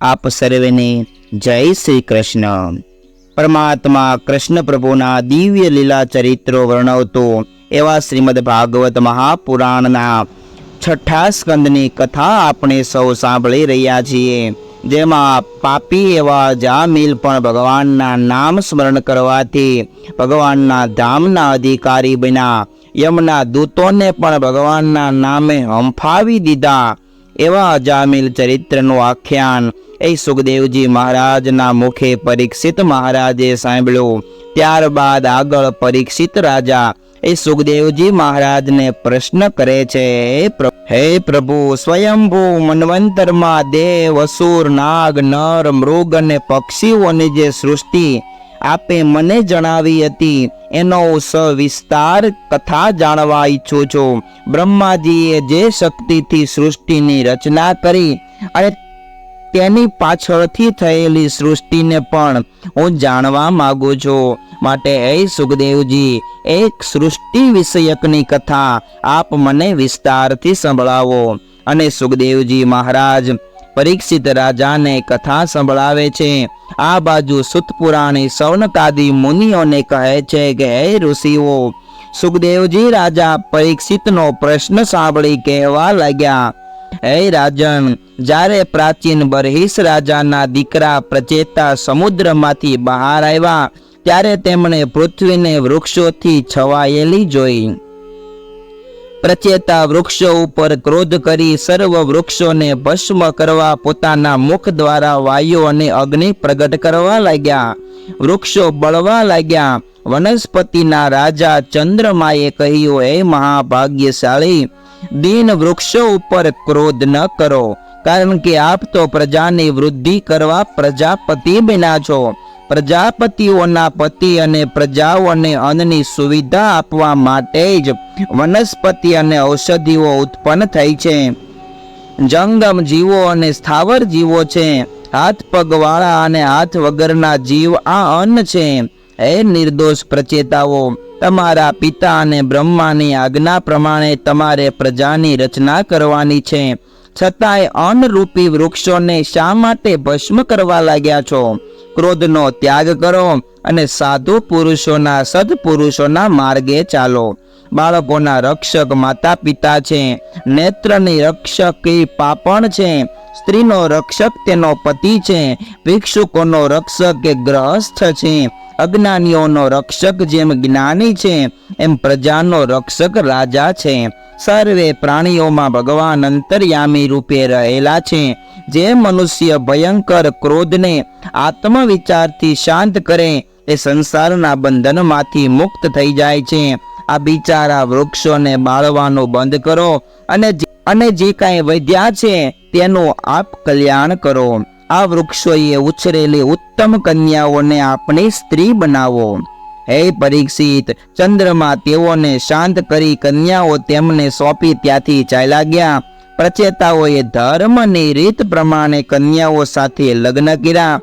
આપ સર્વેને જય શ્રી કૃષ્ણ. પરમાત્મા કૃષ્ણ પ્રભુના દિવ્ય લીલા ચરિત્રો વર્ણવતો એવા શ્રીમદ ભાગવત મહાપુરાણના છઠ્ઠા સ્કંદની કથા આપણે સૌ સાંભળી રહ્યા છીએ, જેમાં પાપી એવા જામીલ પણ ભગવાનના નામ સ્મરણ કરવાથી ભગવાનના ધામના અધિકારી બન્યા. યમના દૂતોને પણ ભગવાનના નામે હંફાવી દીધા. એવા અજામિલ ચરિત્રનું આખ્યાન. એ સુખદેવજી મહારાજના મુખે પરીક્ષિત મહારાજે સાંભળ્યું. ત્યારબાદ આગળ પરીક્ષિત રાજા. એ સુખદેવજી મહારાજને પ્રશ્ન કરે છે "હે પ્રભુ, સ્વયંભૂ મનવંતરમાં દેવ, અસુર, નાગ, નર, મૃગ અને પક્ષીઓની જે સૃષ્ટિ આપે મને જણાવી હતી. એનો સવિસ્તાર કથા જાણવા ઈચ્છું છું. બ્રહ્માજીએ જે શક્તિથી સૃષ્ટિની રચના કરી અને તેની પાછળથી થયેલી સૃષ્ટિને પણ હું જાણવા માગું છું. માટે એ સુખદેવજી, એક સૃષ્ટિ વિષયકની કથા આપ મને વિસ્તારથી સંભળાવો. અને સુખદેવજી મહારાજ પરીક્ષિત રાજાને કથા સંભળાવે છે. આ બાજુ સુતપુરાણી સૌનકાદી મુનિઓને કહે છે કે, હે ઋષિઓ, સુખદેવજી રાજા પરીક્ષિતનો પ્રશ્ન સાંભળી કહેવા લાગ્યા. હે રાજન, જ્યારે પ્રાચીન બરહિસ રાજાના દીકરા પ્રચેતા સમુદ્રમાંથી બહાર આવ્યા, ત્યારે તેમણે પૃથ્વીને વૃક્ષોથી છવાયેલી જોઈ. પ્રચેતા વૃક્ષો ઉપર ક્રોધ કરી સર્વ વૃક્ષોને ભસ્મ કરવા પોતાના મુખ દ્વારા વાયુ અને અગ્નિ પ્રગટ કરવા લાગ્યા. વૃક્ષો બળવા લાગ્યા. વનસ્પતિના રાજા ચંદ્રમાએ કહ્યું, હે મહાભાગ્યશાળી, દીન વૃક્ષો ઉપર ક્રોધ ન કરો, કારણ કે આપ તો પ્રજાની વૃદ્ધિ કરવા પ્રજાપતિ બિના છો. પ્રજાપતિઓના પતિ અને પ્રજાઓને અન્નની સુવિધા આપવા માટે જ વનસ્પતિ અને ઔષધિઓ ઉત્પન્ન થઈ છે. જંગમ જીવો અને સ્થાવર જીવો છે. હાથ પગવાળા અને હાથ વગરના જીવ આ અન્ન છે. હે નિર્દોષ પ્રચેતાઓ, તમારા પિતા અને બ્રહ્માની આજ્ઞા પ્રમાણે તમારે પ્રજાની રચના કરવાની છે. છતાંય અન્નરૂપી વૃક્ષોને શા માટે ભસ્મ કરવા લાગ્યા છો? ક્રોધનો ત્યાગ કરો અને સાધુ પુરુષોના સદપુરુષોના માર્ગે ચાલો. બાળકોના રક્ષક માતા પિતા છે, નેત્રની રક્ષક પાપણ છે, સ્ત્રીનો રક્ષક તેનો પતિ છે, ભિક્ષુકોનો રક્ષક એ ગ્રહસ્થ છે, અજ્ઞાનીઓનો રક્ષક જેમ જ્ઞાની છે, એમ પ્રજાનો રક્ષક રાજા છે. સર્વે પ્રાણીઓમાં ભગવાન અંતર્યામી રૂપે રહેલા છે, જે મનુષ્ય ભયંકર ક્રોધને આત્મવિચારથી શાંત કરે, એ સંસારના બંધનમાંથી મુક્ત થઈ જાય છે. આ બિચારા વૃક્ષોને બાળવાનું બંધ કરો અને અને જે કાંઈ વધ્યા છે તેનું આપ કલ્યાણ કરો. આ વૃક્ષોએ ઉછરેલી ઉત્તમ કન્યાઓને આપણી સ્ત્રી બનાવો. હે પરીક્ષિત, ચંદ્રમાં તેઓને શાંત કરી કન્યાઓ તેમને સોંપી ત્યાંથી ચાલ્યા ગયા. પ્રચેતાઓએ ધર્મની રીત પ્રમાણે કન્યાઓ સાથે લગ્ન કર્યા.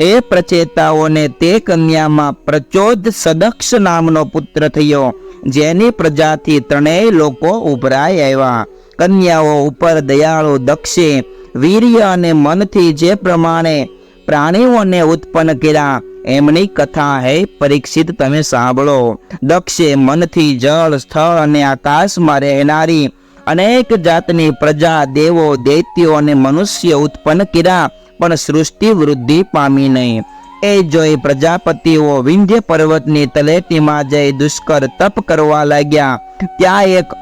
એ- પ્રચેતાઓને તે કન્યામાં પ્રચોદ સદક્ષ નામનો પુત્ર થયો. જેની પ્રજાથી ત્રણેય લોકો ઉભરાઈ આવ્યા. કન્યાઓ ઉપર દયાળુ દક્ષે, વીર્ય અને મનથી જે પ્રમાણે પ્રાણીઓને ઉત્પન્ન કર્યા, એમની કથા હે પરીક્ષિત તમે સાંભળો. દક્ષે મનથી જળ, સ્થળ અને આકાશમાં રહેનારી અનેક જાતની પ્રજા, દેવો, દૈત્યો અને મનુષ્ય ઉત્પન્ન કર્યા, પણ સૃષ્ટિ વૃદ્ધિ પામી નહીં. એ જોઈ પ્રજાપતિઓ વિંધ્ય પર્વતની તલેટીમાં જઈ દુષ્કર તપ કરવા લાગ્યા. ત્યાં એક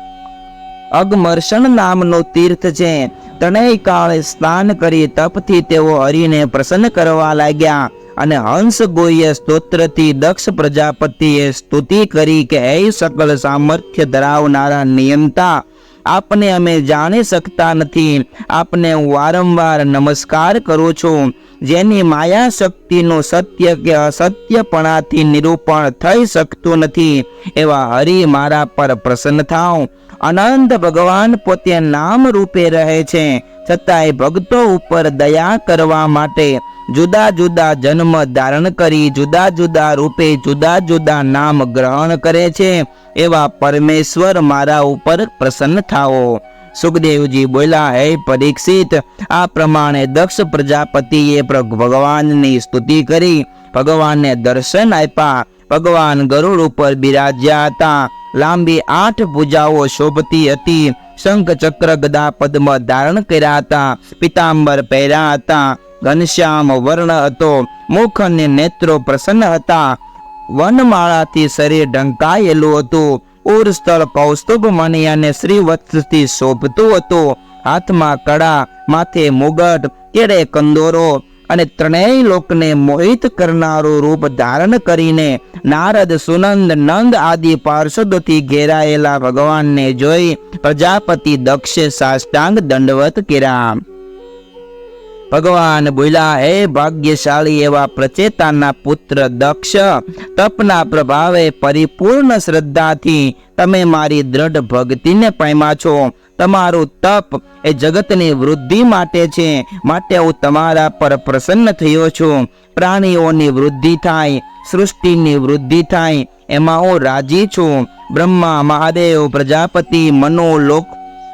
અગમર્ષણ નામનું તીર્થ છે. ત્રણેય કાળે સ્નાન કરી તપથી તેઓ હરિને પ્રસન્ન કરવા લાગ્યા અને હંસ ગોઈએ સ્તોત્રથી દક્ષ પ્રજાપતિએ સ્તુતિ કરી કે, હે સકલ સામર્થ્ય ધરાવનારા નિયંતા આપને અમે જાણી શકતા નથી. આપને હું વારંવાર નમસ્કાર કરું છું. જેની માયા શક્તિનું સત્ય કે અસત્યપણાથી નિરૂપણ થઈ શકતું નથી. એવા હરિ મારા પર પ્રસન્ન થાવ અનંત ભગવાન પોતે નામ રૂપે રહે છે. છતાંય ભક્તો ઉપર દયા કરવા માટે જુદા જુદા જન્મ ધારણ કરી જુદા જુદા રૂપે જુદા જુદા નામ ગ્રહણ કરે છે. એવા પરમેશ્વર મારા ઉપર પ્રસન્ન થાઓ. સુખદેવજી બોલ્યા, હે પરીક્ષિત, આ પ્રમાણે દક્ષ પ્રજાપતિએ પ્ર- ભગવાનની સ્તુતિ કરી. ભગવાનને દર્શન આપ્યા. ભગવાન ગરુડ ઉપર બિરાજ્યા હતા. લાંબી આઠ ભુજાઓ શોભતી હતી. શંખ ચક્ર ગદા પદ્મ ધારણ કર્યા હતા. પિતાંબર પહેર્યા હતા. ઘનશ્યામ વર્ણ હતો. મુખ અને નેત્રો પ્રસન્ન હતા. વનમાળાથી શરીર ઢંકાયેલું હતું. ઉરસ્થળ કૌસ્તુભ મણી અને શ્રીવત્સથી શોભતું હતું. હાથમાં કડા માથે મુગટ કેડે કંદોરો અને ત્રણેય લોકને મોહિત કરનારું રૂપ ધારણ કરીને નારદ, સુનંદ, નંદ આદિ પાર્ષદોથી ઘેરાયેલા ભગવાનને જોઈ પ્રજાપતિ દક્ષે સાષ્ટાંગ દંડવત કર્યા. ભગવાન બોલ્યા, હે ભાગ્યશાળી એવા પ્રચેતાના પુત્ર દક્ષ, તપના પ્રભાવે પરિપૂર્ણ શ્રદ્ધાથી તમે મારી દ્રઢ ભક્તિને પામ્યા છો. તમારું તપ એ જગતની વૃદ્ધિ માટે છે. માટે હું તમારા પર પ્રસન્ન થયો છું. પ્રાણીઓની વૃદ્ધિ થાય, સૃષ્ટિની વૃદ્ધિ થાય, એમાં હું રાજી છું. બ્રહ્મા, મહાદેવ, પ્રજાપતિ મનો લોક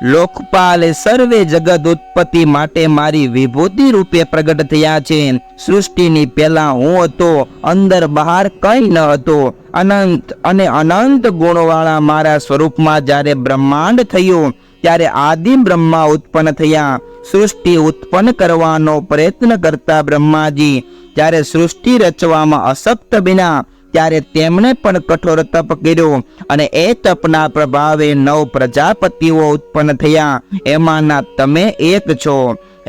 લોકપાલ સર્વે જગત ઉત્પત્તિ માટે મારી વિભૂતિ રૂપે પ્રગટ થયા છે. સૃષ્ટિની પહેલા હું હતો, અંદર બહાર કંઈ ન હતો. અનંત અને અનંત ગુણવાળા મારા સ્વરૂપમાં જ્યારે બ્રહ્માંડ થયું, ત્યારે આદિ બ્રહ્મા ઉત્પન્ન થયા. સૃષ્ટિ ઉત્પન્ન કરવાનો પ્રયત્ન કરતા બ્રહ્માજી, જ્યારે સૃષ્ટિ રચવામાં અશક્ત બિના ત્યારે તેમણે પણ કઠોર તપ કર્યો અને એ તપના પ્રભાવે નવ પ્રજાપતિઓ ઉત્પન્ન થયા. એમાંના તમે એક છો.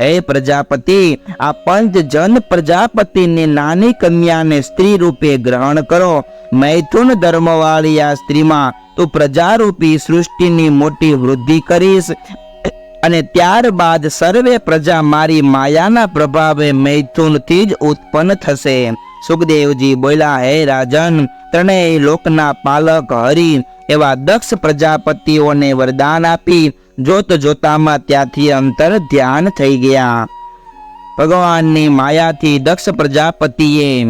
હે પ્રજાપતિ, આ પંચ જન પ્રજાપતિની નાની કન્યાને સ્ત્રી રૂપે ગ્રહણ કરો. મૈથુન ધર્મવાળી આ સ્ત્રીમાં તું પ્રજારૂપી સૃષ્ટિની મોટી વૃદ્ધિ કરીશ. અને ત્યારબાદ સર્વે પ્રજા મારી માયાના પ્રભાવે મૈથુનથી જ ઉત્પન્ન થશે. સુખદેવજી બોલ્યા, હે રાજન, ત્રણેય લોકના પાલક હરિ, એવા દક્ષ પ્રજાપતિઓને વરદાન આપી જોત જોતામાં ત્યાંથી અંતર ધ્યાન થઈ ગયા. ભગવાનની માયાથી દક્ષ પ્રજાપતિએ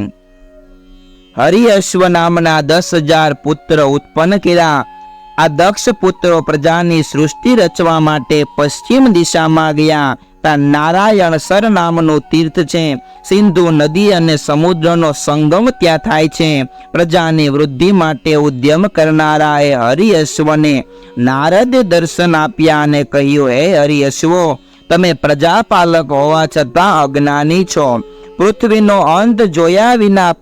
હરિઅશ્વ નામના દસ હજાર પુત્ર ઉત્પન્ન કર્યા. આ દક્ષ પુત્રો પ્રજાની સૃષ્ટિ રચવા માટે પશ્ચિમ દિશામાં ગયા. ત્યાં નારાયણ સર નામનું તીર્થ છે. સિંધુ નદી અને સમુદ્રનો સંગમ ત્યાં થાય છે. પ્રજાની વૃદ્ધિ માટે ઉદ્યમ કરનારા એ હરિઅશ્વને નારદે દર્શન આપ્યા અને કહ્યું, હે હરિઅશ્વો તમે પ્રજાપાલક હોવા છતાં અજ્ઞાની છો. પૃથ્વીનો અંત જોયા વિના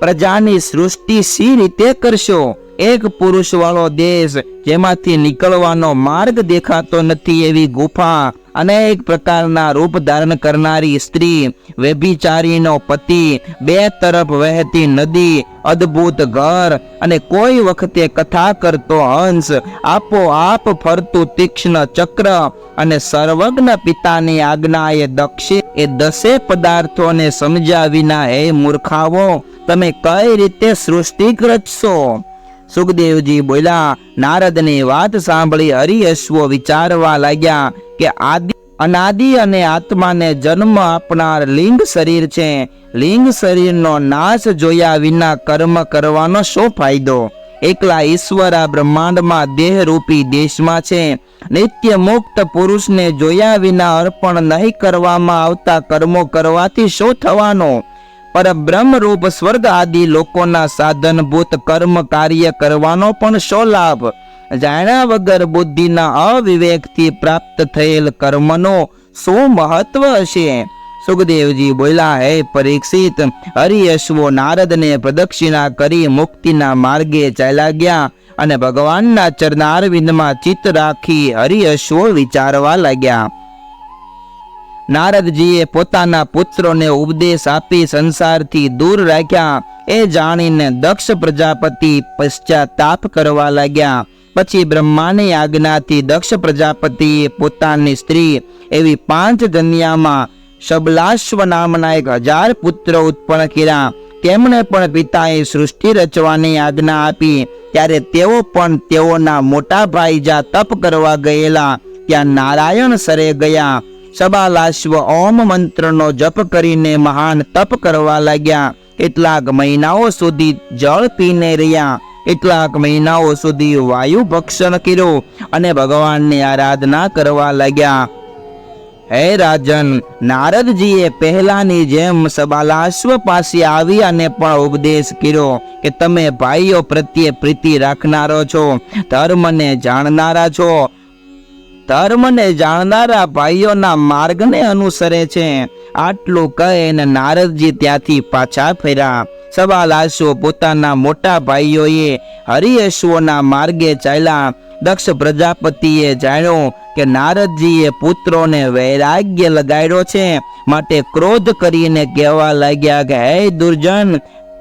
પ્રજાની સૃષ્ટિ સી રીતે કરશો? એક પુરુષ વાળો દેશ જેમાંથી નીકળવાનો માર્ગ દેખાતો નથી એવી ગુફા અનેક પ્રકારના રૂપ ધારણ કરનારી સ્ત્રી, વ્યભિચારીનો પતિ, બે તરફ વહેતી નદી, અદ્ભુત ઘર અને કોઈ વખતે કથા કરતો હંસ આપોઆપ ફરતું તીક્ષ્ણ ચક્ર અને સર્વજ્ઞ પિતાની આજ્ઞા એ દક્ષિણ એ દસે પદાર્થોને સમજ્યા વિના, હે મૂર્ખાવો તમે કઈ રીતે સૃષ્ટિ રચશો સુખદેવજી બોલ્યા, નારદની વાત સાંભળી હરિયશ્વો વિચારવા લાગ્યા કે આદિ, અનાદિ અને આત્માને જન્મ આપનાર લિંગ શરીર છે. લિંગ શરીરનો નાશ જોયા વિના કર્મ કરવાનો શું ફાયદો? એકલા ઈશ્વર આ બ્રહ્માંડમાં દેહરૂપી દેશમાં છે. નિત્ય મુક્ત પુરુષને જોયા વિના અર્પણ નહીં કરવામાં આવતા કર્મો કરવાથી શું થવાનો? પર બ્રહ્મરૂપ સ્વર્ગ આદિ લોકોના સાધનભૂત કર્મ કાર્ય કરવાનો પણ શો લાભ? જાણ્યા વગર બુદ્ધિના અવિવેકથી પ્રાપ્ત થયેલ કર્મનો શું મહત્વ હશે? સુખદેવજી બોલ્યા, હે પરીક્ષિત, હરિયશ્વો નારદને પ્રદક્ષિણા કરી મુક્તિના માર્ગે ચાલ્યા ગયા અને ભગવાનના ચરણારવિંદમાં ચિત્ત રાખી હરિયશ્વો વિચારવા લાગ્યા. નારદજીએ પોતાના પુત્રોને ઉપદેશ આપી સંસારથી દૂર રાખ્યા. એ જાણીને દક્ષ પ્રજાપતિ પશ્ચાતાપ કરવા લાગ્યા. પછી બ્રહ્માની આજ્ઞાથી દક્ષ પ્રજાપતિએ પોતાની સ્ત્રી એવી પાંચ જન્યામાં શબલાશ્વ નામના એક હજાર પુત્રો ઉત્પન્ન કર્યા. તેમણે પણ પિતાએ સૃષ્ટિ રચવાની આજ્ઞા આપી. ત્યારે તેઓ પણ તેઓના મોટા ભાઈ જ્યાં તપ કરવા ગયેલા. ત્યાં નારાયણ સરે ગયા. સબાલાશ્વ ઓમ મંત્રનો જપ કરીને મહાન તપ કરવા લાગ્યા. કેટલાક મહિનાઓ સુધી જળ પીને રહ્યા. કેટલાક મહિનાઓ સુધી વાયુ ભક્ષણ કર્યું અને ભગવાનની આરાધના કરવા લાગ્યા. હે રાજન, નારદજીએ પહેલાની જેમ સબાલાશ્વ પાસે આવી અને પણ ઉપદેશ કર્યો કે તમે ભાઈઓ પ્રત્યે પ્રીતિ રાખનારો છો, ધર્મને જાણનારા છો. ધર્મને જાણનારા ભાઈઓના માર્ગને અનુસરે છે. આટલું કહીને નારદજી ત્યાંથી પાછા ફર્યા. સવાલાશો પોતાના મોટા ભાઈઓએ. હરિયશુઓના માર્ગે ચાલ્યા. દક્ષ પ્રજાપતિએ જાણ્યું કે નારદજીએ પુત્રોને વૈરાગ્ય લગાડ્યો છે. માટે ક્રોધ કરીને કહેવા લાગ્યા કે, હે દુર્જન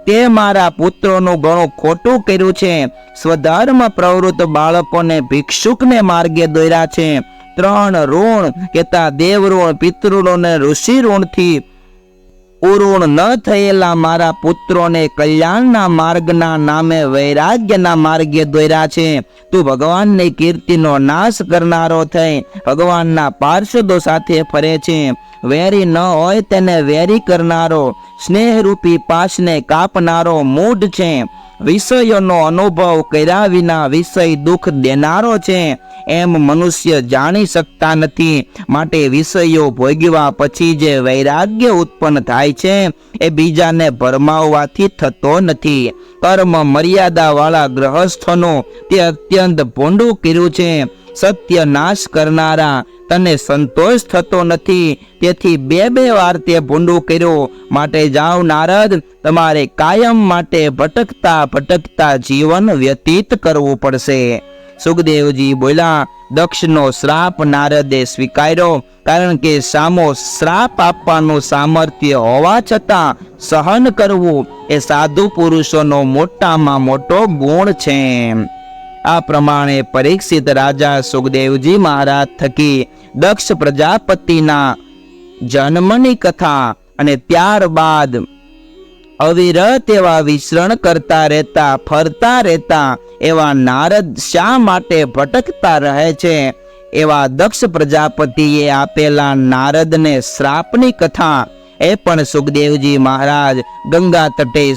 તે મારા પુત્રોનું ઘણું ખોટું કર્યું છે. સ્વધર્મ પ્રવૃત્ત બાળકોને ભિક્ષુકને માર્ગે દોર્યા છે. ત્રણ ઋણ કેતા દેવ ઋણ પિતૃ ઋણ ઋષિ ઋણથી ઉરુણ ન થયેલા મારા પુત્રોને કલ્યાણના માર્ગના નામે વૈરાગ્યના માર્ગે દોર્યા છે. તું ભગવાનની કીર્તિનો નાશ કરનારો થઈ, ભગવાનના પાર્ષદો સાથે ફરે છે. વેરી ન હોય તેને વેરી કરનારો સ્નેહરૂપી પાશને કાપનારો મૂઢ છે. વિષયોનો અનુભવ કર્યા વિના વિષય દુઃખ દેનારો છે. એમ મનુષ્ય જાણી શકતા નથી. માટે વિષયો ભોગવા પછી જે વૈરાગ્ય ઉત્પન્ન થાય છે, એ બીજાને ભરમાવવાથી થતો નથી. કર્મ મર્યાદાવાળા ગ્રહસ્થનો તે અત્યંત ભોંડું કર્યું છે. સત્ય નાશ કરનારા તને સંતોષ થતો નથી. તેથી બે બે વાર તે ભૂંડું કર્યું. માટે જાઓ નારદ, તમારે કાયમ માટે ભટકતા ભટકતા જીવન વ્યતીત કરવું પડશે. સુખદેવજી બોલ્યા, દક્ષનો શ્રાપ નારદે સ્વીકાર્યો, કારણ કે સામો શ્રાપ આપવાનું સામર્થ્ય હોવા છતાં સહન કરવું એ સાધુ પુરુષોનો મોટામાં મોટો ગુણ છે. આ પ્રમાણે પરીક્ષિત રાજા સુખદેવજી મહારાજ થકી દક્ષ પ્રજાપતિના જન્મની કથા અને ત્યારબાદ અવિરત એવા વિચરણ કરતા રહેતા, ફરતા રહેતા એવા નારદ શા માટે ભટકતા રહે છે? એવા દક્ષ પ્રજાપતિએ આપેલા નારદને શ્રાપની કથા એ પણ સુખદેવજી મહારાજ ગંગા તટે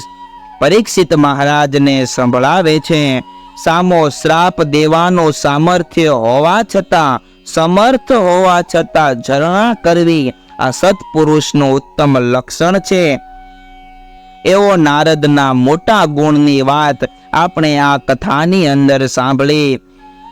પરીક્ષિત મહારાજને સંભળાવે છે. સામો શ્રાપ દેવાનો સામર્થ્ય હોવા છતાં, સમર્થ હોવા છતાં ઝરણા કરવી આ સત્પુરુષનું ઉત્તમ લક્ષણ છે. એવો નારદના મોટા ગુણની વાત આપણે આ કથાની અંદર સાંભળી.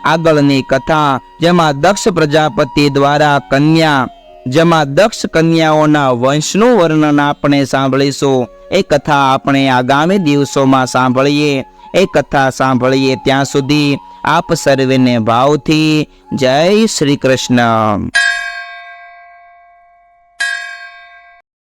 આગળની કથા જેમાં દક્ષ પ્રજાપતિ દ્વારા કન્યા, જેમાં દક્ષ કન્યાઓના વંશનું વર્ણન આપણે સાંભળીશું. એ કથા આપણે આગામી દિવસોમાં સાંભળીએ. એ કથા સાંભળીએ ત્યાં સુધી આપ સર્વેને ભાવથી જય શ્રી કૃષ્ણ.